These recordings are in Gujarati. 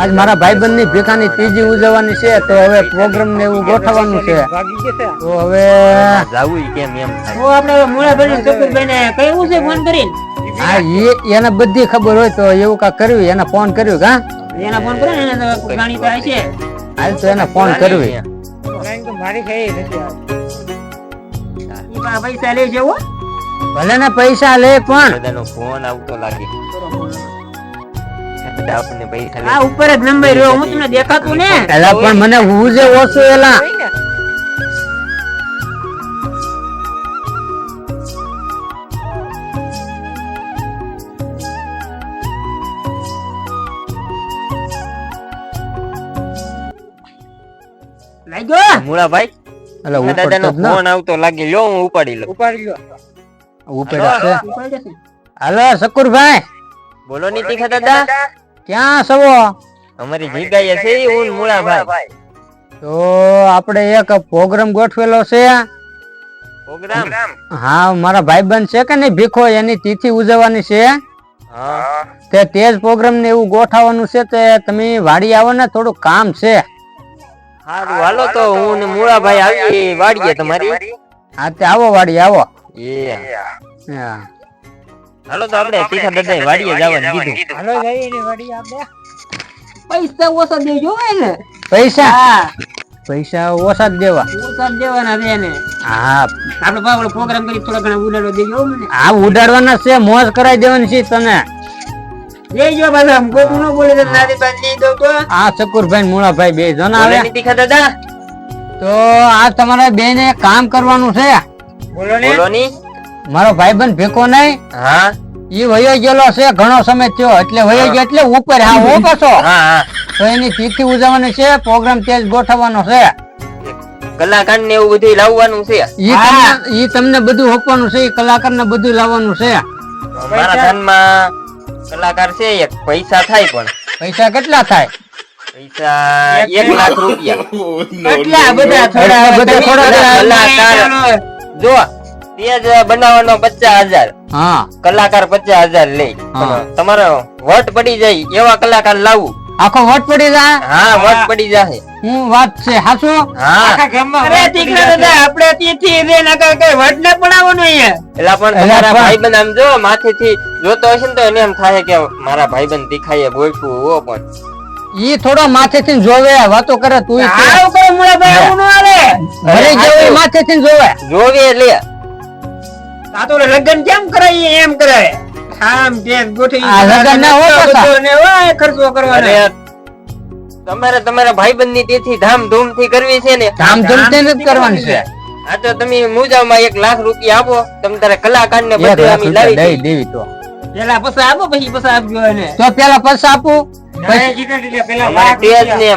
આજ મારા ભાઈબંધની ભેખાની ત્રીજી ઉજવવાની છે તો હવે પ્રોગ્રામ ને એવું ગોઠવવાનું છે. તો હવે જાવું કેમ એમ ઓ આપણે મોળાભાઈ શકુરભાઈ ને કહ્યું છે ફોન કરીને? હા એ એને બધી ખબર હોય તો એવું કા કર્યું એને ફોન કર્યું કા એના ફોન કર્યો ને એને તો જાણી તો છે હાલ તો એને ફોન કરવી. ઈ નથી પૈસા લઈ જવો ભલે ને પૈસા લે પણ. બધાનો ફોન આવતો લાગે. આપણને પૈસા આ ઉપર જ નંબર રહ્યો હું તમને દેખાતું ને? એલા પણ મને હું જે ઓછું એલા. લાગ્યો મુળાભાઈ એટલે ઉપર દાદાનો જ ફોન આવતો લાગે લ્યો હું ઉપાડી લઉં. ઉપાડી જ છે ઉપાડી હાલો શકુરભાઈ. બોલો ની તીખા દાદા. ક્યાં સવો? અમારી જગ્યાએ છે ઈ હું ને મુળાભાઈ. તો આપણે એક પ્રોગ્રામ ગોઠવેલો છે. પ્રોગ્રામ? હા મારા ભાઈબંધ છે કે નહીં? ભીખો એની તિથિ ઉજવવાની છે. હા. તે તે જ પ્રોગ્રામ ને એવું ગોઠવવાનું છે તે તમે વાડી આવો ને થોડું કામ છે. સારું હાલો તો હું ને મુળાભાઈ આવી વાડીએ તમારી. હા તે આવો વાડી આવો. એ. હા. હાલો તો આપણે તીખા દાદા વાડીએ જવાનું કીધું. પૈસા ઓછા દેજો એને. પૈસા? પૈસા ઓછા જ દેવા. ઓછા જ દેવાના છે એને. હા. આપણે બાવળો પ્રોગ્રામ કરી થોડા ઘણા ઉડાડો દેજો મને. હા ઉડાડવાના છે મોજ કરાવી દેવાની છે તને. લેજો ન બોલે તો નારી બાદ લઈ દો તો. આ શકુરભાઈ મુળાભાઈ બે જણ આવે. તીખા દાદા. તો આ તમારા બે ને કામ કરવાનું છે. બોલો બોલો ની. મારો ભાઈબંધ ભેકો નહીં હા? ઈ વયો ગયેલો છે ઘણો સમય થયો. એટલે વયો ગયો એટલે ઉપર હા હો પાછો. હા હા. તો એની તિથિ ઉજવવાની છે પ્રોગ્રામ તેજ ગોઠવવાનો છે. કલાકાર ને એવું બધું લાવવાનું છે? ઈ તમને બધું હોપવાનું છે કલાકાર ને બધું લાવવાનું છે. મારા ધ્યાનમાં કલાકાર છે એક પૈસા થાય પણ. પૈસા કેટલા થાય? પૈસા એક લાખ. રૂપિયા. એટલા બધા થોડા બધા થોડા કલાકાર. જો તેજ બનાવવાનો પચાસ હજાર હા. કલાકાર પચાસ હજાર લે. તમારો વટ પડી જાય એવા કલાકાર લાવું. આખો વટ પડી જાય? હા વટ પડી જાય હું વાત છે હાસો હા. અરે દીકરા દાદા આપણે તેથી રે નકર કઈ વટ ને પડાવવાનું અહીંયા. એલા પણ તમારા ભાઈબંધ આમ જો માથેથી જોતો હશે ને તો એને એમ થાય કે મારા ભાઈબંધ દેખાય બોલશું હો પણ. ઈ થોડો માથેથી જોવે વાતો કરે તું આવું મુળા ભાઈ આવું ન. આવે. ભલે જેવું માથેથી જોવે. જોવે લે આ તો લગન કેમ કરાય એમ કરાય આમ કે ગોઠવી આ લગન ના હોય પાછા. ને હોય ખર્ચો કરવાનો. તમારે તમારા ભાઈબંધની તેથી ધામધૂમથી કરવી છે ને? ધામધૂમથી જ કરવાની છે. હા તો તમે મુજામાં એક લાખ રૂપિયા આપો તમે તારે કલાકાર ને બધું અમે લાવી દઈ દેવી તો. પેલા પૈસા આપો પછી પૈસા આપજો એને. તો પેલા પૈસા આપું.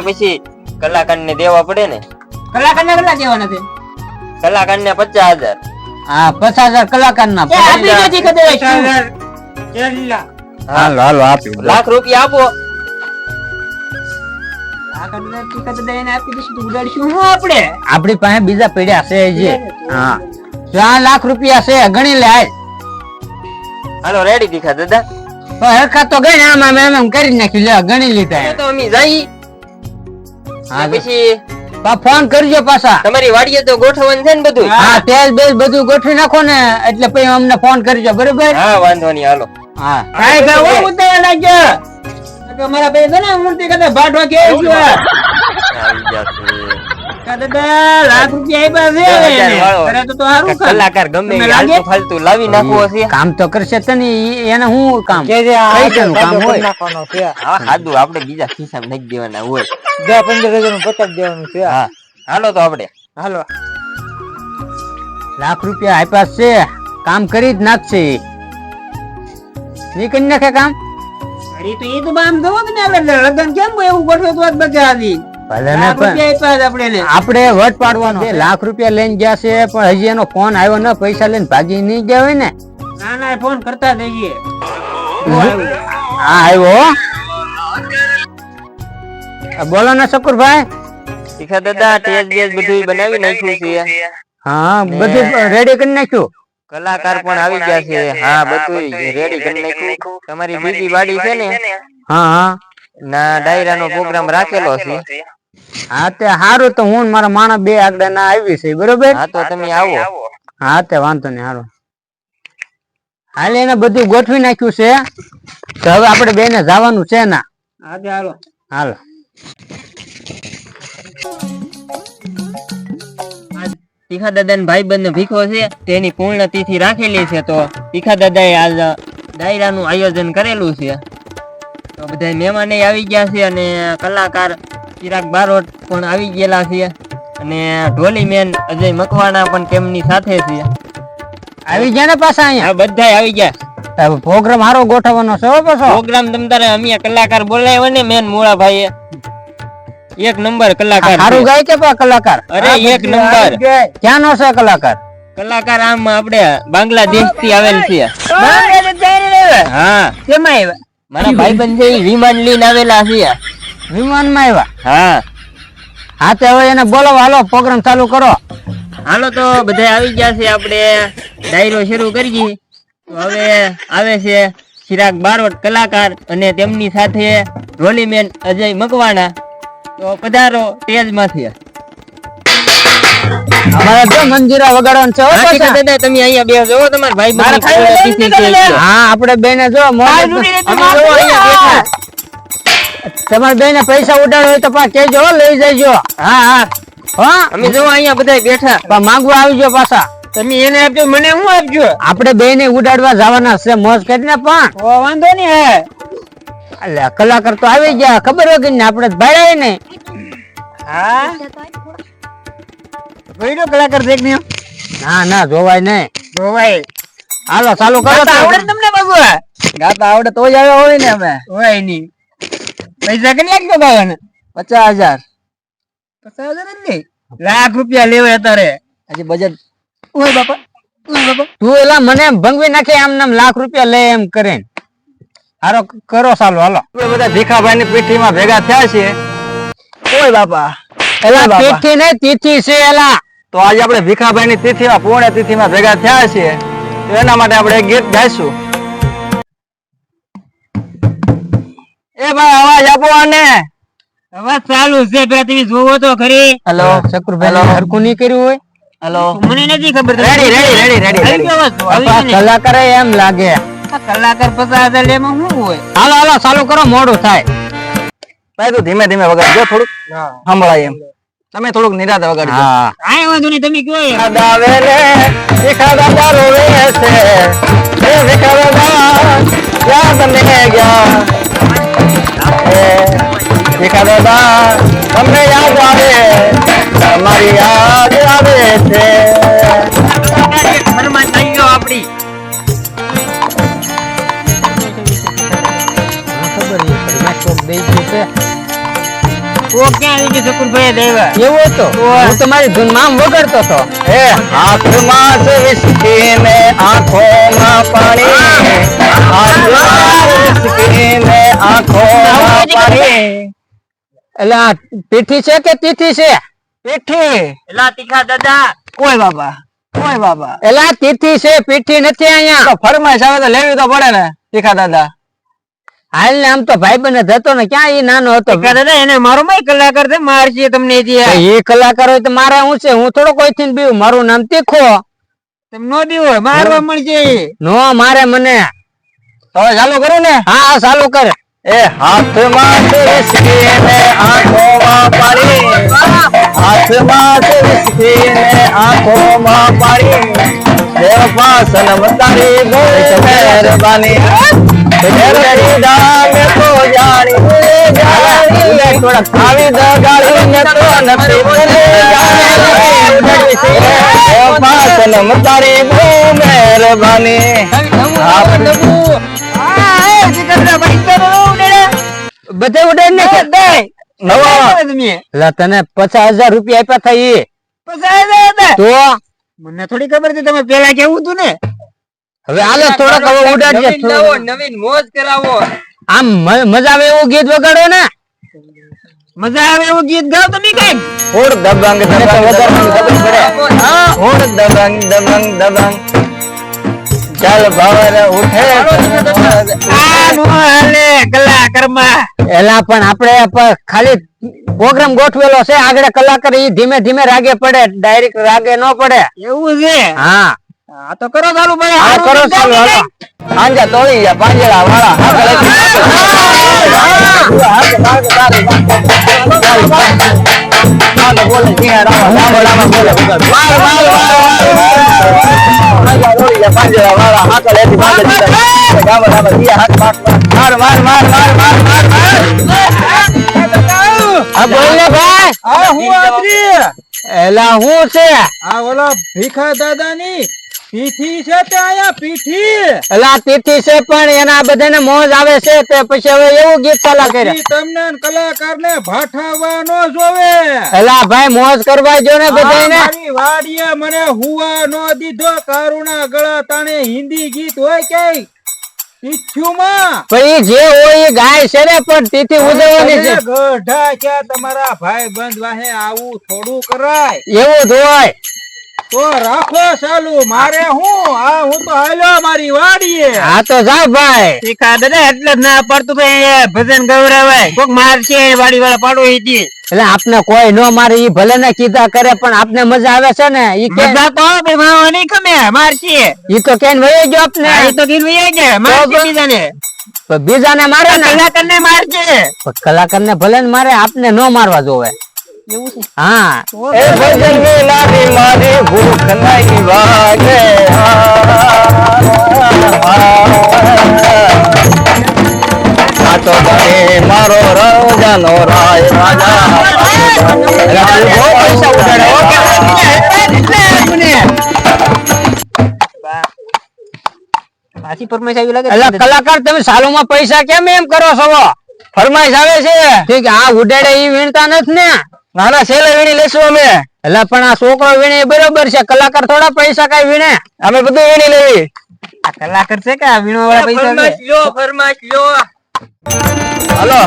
પછી કલાકાર ને દેવા પડે ને? કલાકાર ને કેટલા દેવાના છે? કલાકાર ને પચાસ હજાર. હા પચાસ હજાર કલાકાર ના આપી નથી કદાચ હાલો હાલો આપી લાખ રૂપિયા આપો. આપણે. પાસે બીજા પડ્યા છે જે. હા. ચાર લાખ રૂપિયા છે ગણી લે હાલો. રેડી દીખા દાદા. તો હરખા તો ગઈ આમ આમ કરી નાખ્યું. લે ગણી લીધા તો અમે જઈ. હા, પછી ફોન કરજો પાછા. તમારી વાડીએ તો ગોઠવણ છે ને બધું હા તેલ બેલ બધું ગોઠવી નાખો ને એટલે પછી અમને ફોન કરજો બરોબર? હા વાંધો નહીં હાલો. હા. કાંઈ ભાઈ હું ઉતાવળ લાગજો નકર ભાઈ છે ને મૂર્તિ કદાચ ભાટવા કે આવી જશે દાદા લાખ રૂપિયા આપ્યા છે તો સારું કલાકાર ગમે ફાલતું લાવી નાખવો છે કામ તો કરશે તો એને હું કામ? કામ હોય. હા સાદું આપણે બીજા ખિસ્સા નાખી દેવાના હોય. દસ પંદર હજારનું પચાસ દેવાનું છે હા. હાલો તો આપણે. હાલો. લાખ રૂપિયા આપ્યા છે. કામ કરી જ નાખશે. કરી નાખે કામ? અરે તો એ તો આમ જોવો ને આપણે કેમ એવું ગોઠવે તો બધા આવી ભલે ને લાખ પણ રૂપિયા આપ્યા છે આપણે વટ પાડવાનો છે. લાખ રૂપિયા લઈને ગયા છે પણ હજી એનો ફોન આવ્યો ન પૈસા લઈને ભાગી નહીં ગયા હોય ને. ના ના ફોન કરતા જઈએ. હા આવ્યો બોલો ને શકુરભાઈ. શીખા દાદા ટેજ બેજ બધું બનાવી નાખ્યું છે. હા બધું રેડી કરી નાખ્યું. કલાકાર પણ આવી ગયા છે. હા બધું રેડી કરી નાખ્યું. તમારી બીજી વાડી છે ને? હા હા. ના ડાયરાનો પ્રોગ્રામ રાખેલો છે. હા તે સારું તો હું મારા માણસ બે આગળ ના આવી છે બરોબર? હા તો તમે આવો. હા તે વાંધો નહીં હારું. હાલ એને બધું ગોઠવી નાખ્યું છે. તો હવે આપણે બેને જવાનું છે ના? આજે હાલો. હાલ. તીખા દાદા ભાઈ બંધ ભીખો છે તેની પૂર્ણ તિથિ રાખેલી છે તો તીખા દાદાએ આજ ડાયરાનું આયોજન કરેલું છે. તો બધા મહેમાને આવી ગયા છે અને કલાકાર ચિરાગ બારોટ પણ આવી ગયેલા છે અને ઢોલી મેન અજય મકવાણા પણ તેમની સાથે છે. આવી ગયા ને પાછા અહીંયા? બધા આવી ગયા. પ્રોગ્રામ હારો ગોઠવવાનો છે પાછો. પ્રોગ્રામ તમ તારે અમે કલાકાર બોલાવ્યો ને મેન મોળા ભાઈએ એક નંબર કલાકાર સારું ગાય કે કલાકાર? અરે એક નંબર. ક્યાંનો છે કલાકાર? કલાકાર આમ આપણે બાંગ્લાદેશથી આવેલ છે? હા. કેમાં આવ્યા? મારા ભાઈબંધ છે વિમાન લઈને આવેલા છે વિમાનમાં આવ્યા? હા. હા તો હવે એને બોલાવો હાલો પ્રોગ્રામ ચાલુ કરો. હાલો તો બધા આવી ગયા છે આપણે. ડાયરો શરૂ કરી હવે આવે છે ચિરાગ બારોટ કલાકાર અને તેમની સાથે રોલીમેન અજય મકવાણા. તો પધારો સ્ટેજમાંથી. અમારે જો મંજીરા વગાડવાનું છે હો દાદા તમે અહીંયા બેસો હો, તમારા ભાઈ મારા હા આપણે બેને જો મોજ- જો અહીંયા બેઠા. તમારે બેને પૈસા ઉડાડો હોય તો પા કેજો હો, લઈ જજો. હા હા. હા? અમે જો અહીંયા બધા બેઠા. પણ માંગવા આવજો પાછા. તમે એને આપજો મને હું આપજો? આપણે બેને ઉડાડવા જવાના છે મોજ કરીને પણ. વાંધો નહીં હે. અલ્યા કલાકાર તો આવી ગયા. ખબર હોય ને આપણે ભાડાય ને. હા? ભઈડો કલાકાર દેખ ને? ના ના જોવાય નહીં જોવાય. હાલો ચાલુ કરો આવડે તમને બાબુ ગાતા આવડે તો જ આવ્યા હોય ને અમે. હોય નહીં. પૈસા કેટલા આપજો બાવાને પચાસ હજાર. પચાસ હજાર જ નહીં. લાખ રૂપિયા લેવાય અત્યારે. હજી બજેટ ઓય બાપા તું એલા મને ભંગવી નાખે આમ નામ લાખ રૂપિયા લે એમ કરે હારો કરો સાલો હાલો. બધા ભીખાભાઈ ની પીઠીમાં ભેગા થયા છે કોઈ બાપા એલા પીઠી નહીં તીથી છે એલા. તો આજે આપણે ભીખાભાઈ ની તિથિમાં પૂર્ણ તિથિમાં ભેગા થયા છીએ. તો એના માટે આપણે ગીત ગાઈશું. એ ભાઈ અવાજ આપો આને. અવાજ ચાલુ છે બે તમે જોવો તો ખરી. હેલો શકુરભાઈ હરકું નહીં કર્યું હોય? હેલો મને નથી ખબર રેડી રેડી રેડી રેડી? કલાકારે એમ લાગે. કલાકાર પચાસ હજાર લેમાં શું હોય? હાલો હાલો ચાલુ કરો મોડું થાય. ભાઈ તું ધીમે ધીમે વગાડ વગાડજો થોડુંક. સંભળાય એમ. તમે થોડુંક નિરાતે વગાડ હા. કાંઈ વાંધો નહીં તમે કયો દાદા વે રે ભીખા દારો વે છે એ ભીખા યાદ ને ગયા. એ તમને યાદ આવે તમારી યાદ આવે છે. તો ક્યાં આવી ગયો શકુરભાઈ દેવા? કેવો હતો હું તમારી ધૂનમાં આમ વગાડતો હતો હાથમાં છે વિસ્કી ને આંખોમાં પાણી. હાથમાં વિસ્કી ને આંખોમાં પાણી. એટલે આ પીઠી છે કે તીથી છે? પીઠી. એટલે તીખા દાદા. કોઈ બાબા કોઈ બાબા. એટલે તીઠી તીથી છે પીઠી નથી અહીંયા. તો ફરમાઈશ આવે તો લેવી તો પડે ને તીખા દાદા. હાલ ને આમ તો ભાઈ બને હતો ને ક્યાં એ નાનો હતો? દાદા એને મારો માય કલાકાર છે મારશે તમને એ કલાકાર હોય તો મારે હું છે હું થોડો કોઈ થી બીવું મારું નામ તીખો. તમે નો દીવો મારવા મળશે. નો મારે મને. હવે ચાલુ કરું ને. હા હા ચાલુ કરે. એ હાથમાં વિસ્કી ને આંખોમાં હાથમાં છે ને આંખોમાં પાણી દેવ પાસન મતારી બહુ મહેરબાની આવી દગાડી તો નથી બહુ મહેરબાની બધે ઉડે ને નવા તને પચાસ હજાર રૂપિયા આપ્યા થઈ ઈ તો? મને થોડી ખબર છે તમે પેલા કેવું હતું ને? હવે હાલો થોડોક હવે ઉડાડજે થોડું. નવીન મોજ કરાવો. આમ મજા આવે એવું ગીત વગાડો ને? મજા આવે એવું ગીત ગાવ તમે કઈ હોડ દબંગ દબંગ દબંગ. ખબર પડે. હા. હોડ દબંગ દબંગ દબંગ. ચાલ ભાવર ઉઠે. એલા પણ આપણે ખાલી પ્રોગ્રામ ગોઠવેલો છે. આગળ કલાકાર ઈ ધીમે ધીમે રાગે પડે ડાયરેક્ટ રાગે ન પડે. એવું છે? હા. આ તો કરો ચાલુ ભાઈ હા કરો ચાલુ હાલો. આંજા તોડી ગયા પાંજરા વાળા. હા ને હા હું આદરી. એલા હું છે? આ ઓલા ભીખા દાદાની. પીઠી છે તે આયા પીઠી. એલા તિથિ છે પણ એના બધાને મોજ આવે છે તે પછી હવે એવું ગીત ચાલા કરે તમને કલાકારને ભાઠાવા જોવે. એલા ભાઈ મોજ કરવા જો ને બધાને મારી વાડીએ મને હુવા નો દીધો કારુણા ગળા તાણે હિન્દી ગીત હોય કે ઈચ્છુમાં પણ ઈ જે હોય એ ગાય છે ને પણ તિથિ ઉજવવાની છે. ગઢા તમારા ભાઈ બંધ વાહે આવું થોડું કરાય? એવું જ હોય. તો રાખો ચાલુ મારે હું? આ હું તો હાલ્યો મારી વાડીએ. હા તો જા ભાઈ. શીખા દે એટલે જ ના પડતું તો ભજન ગૌરવાય કોક માર છે વાડી વાળા પાડો ઈ એટલે આપને કોઈ નો મારે ઈ ભલે ને કીધા કરે પણ આપને મજા આવે છે ને? ઈ કે મજા તો ભાઈ માવા નહીં ખમે માર છે ઈ તો કેન વયો ગયો આપને. ઈ તો દિન વહી ગયો માર છે બીજાને. પણ બીજાને મારે ને. કલાકારને માર ને પણ કલાકારને ભલે ને મારે આપને નો મારવા જોવે. હા. એ ભજન મેલાની મારી ભૂખ નહીં વાગે. આ તો બને મારો રાજાનો રાય રાજા. એટલે તું બહુ પૈસા ઉડાડે, પાછી ફરમાઈશ આવી લાગે? એટલે કલાકાર તમે સાલોમાં પૈસા કેમ એમ કરો છો? ફરમાઈશ આવે છે. ઠીક આ ઉડાડે એ વીણતા નથી ને નાના છેલ્લે વીણી લેશું અમે. એટલે પણ આ છોકરો વીણે બરોબર છે કલાકાર થોડા પૈસા કઈ વીણે? અમે બધું વીણી લેવી આ કલાકાર છે કે આ વીણો વાળા પૈસા છે? ફરમાશ લ્યો. હાલો.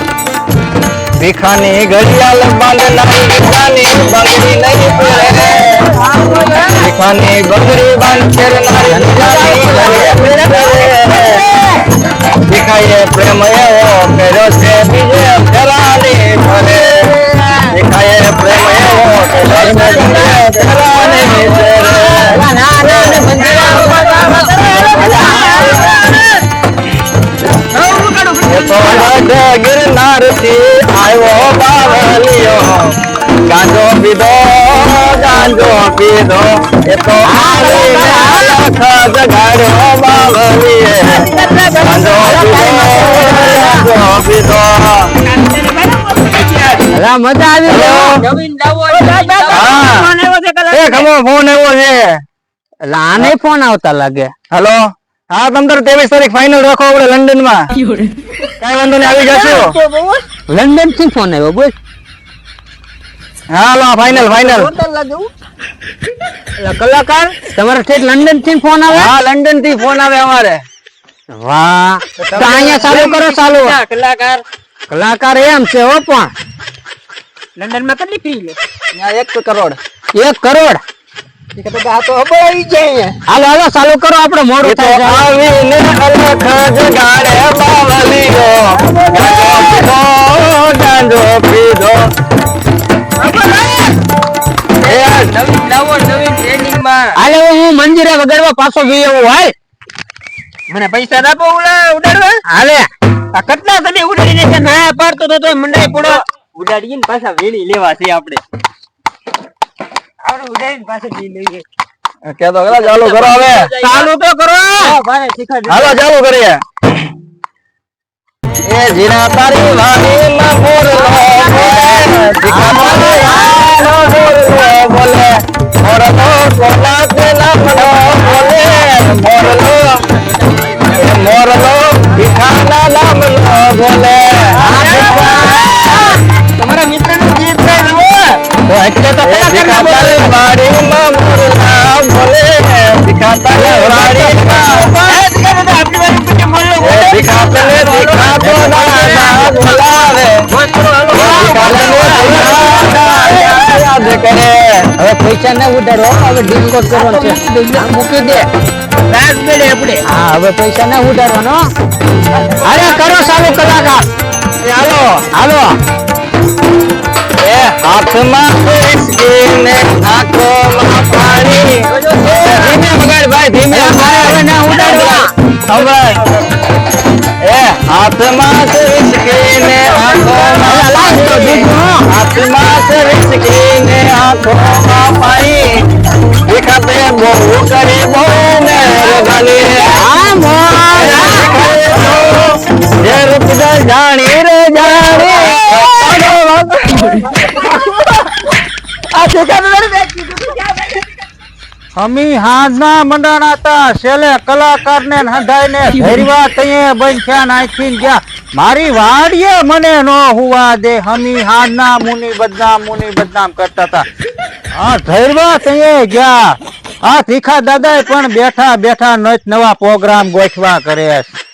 ભીખાની ઘડિયાળ બાંધનારી ભીખાની બંગડી નહીં પહેરે ભીખાની બંગડી બાંધનારી ભીખાની ભીખાઈએ પ્રેમ એવો કર્યો છે બીજે ફેરાની ફરે. કર્યો છે બીજે ફેરાની ફરે ના ના ને એ તો લગ ગિરનાર આવ્યો બાવલિયો ગાંજો પીધો ગાંજો પીધો એ તો જગાડ્યો બાવલીએ ગાંજો ગાંજો પીધો અલા મજા આવી ગયો નવીન લાવો હા. એ ખબર ફોન આવ્યો છે. લાને ફોન આવતા લાગે. હેલો? હા તમ તાર ત્રેવીસ તારીખ ફાઇનલ રાખો આપણે લંડનમાં કઈ વાંધો નહીં આવી જશો. લંડનથી ફોન આવ્યો બોલ. હાલો ફાઇનલ ફાઇનલ એટલે કલાકાર? તમારે ઠેઠ લંડનથી ફોન આવે? હા લંડનથી ફોન આવે અમારે. વાહ. અહીંયા ચાલુ કરો ચાલુ. કલાકાર કલાકાર એમ છે હો પણ. લંડનમાં કેટલી ફી લે? એક કરોડ. એક કરોડ? હાલો હાલો ચાલુ કરો આપણે મોડું. આવીને અલખ જગાડે બાવલીઓ. ગાંજો પીધો. હું મંદિરે વગાડવા પાછો ગયો એવું હાલ. મને પૈસા આપો ઉડા ઉડાડવા? હાલે. આ કેટલા તમે ઉડાડીને ના પાડતો તો મંડાઈ પડો ઉડાડીને પાછા વેણી લેવા છે આપણે. આપણે ઉડાડીને પાછા વી લઈએ. કે તો કદાચ ચાલુ કરો હવે. ચાલુ તો કરો. ભાઈ શીખાડ હાલો ચાલુ કરીએ. એ જીના તારી વાણી માં લો બોલે. જીના તારી વાણી માં બોલો બોલે મોરલો કોલા કે ના મનો બોલે. મોર લો મોરલો એ મોરલો નામ લો બોલે. તમારા મિત્રનું ગીત ગાય જુઓ. તો એટલે તો કયા કરના વાડીમાં મોરલા બોલે દેખાતા વાડીમાં. હવે પૈસા ના ઉડાડો હવે ડીલ કોટ કરવાનો છે. મૂકી દે. રાત બેડે આપણે. હા હવે પૈસા ના ઉડાડવાનો. અરે કરો સારું કલાકાર. હાલો. હાલો. હાથમાં ને આંખોમાં અમી હાજના મંડળ હતા. છેલ્લે કલાકાર ને હંધાઈ ને ધરવા તઈએ બંખ્યા નાખીને ગયા. મારી વાડીએ મને નો હુવા દે. હમી હાજના મુનિ બદનામ મુનિ બદનામ કરતા હતા. હા ધરવા તઈએ ગયા. આ તીખા દાદા પણ બેઠા બેઠા નચ નવા પ્રોગ્રામ ગોઠવા કરે છે.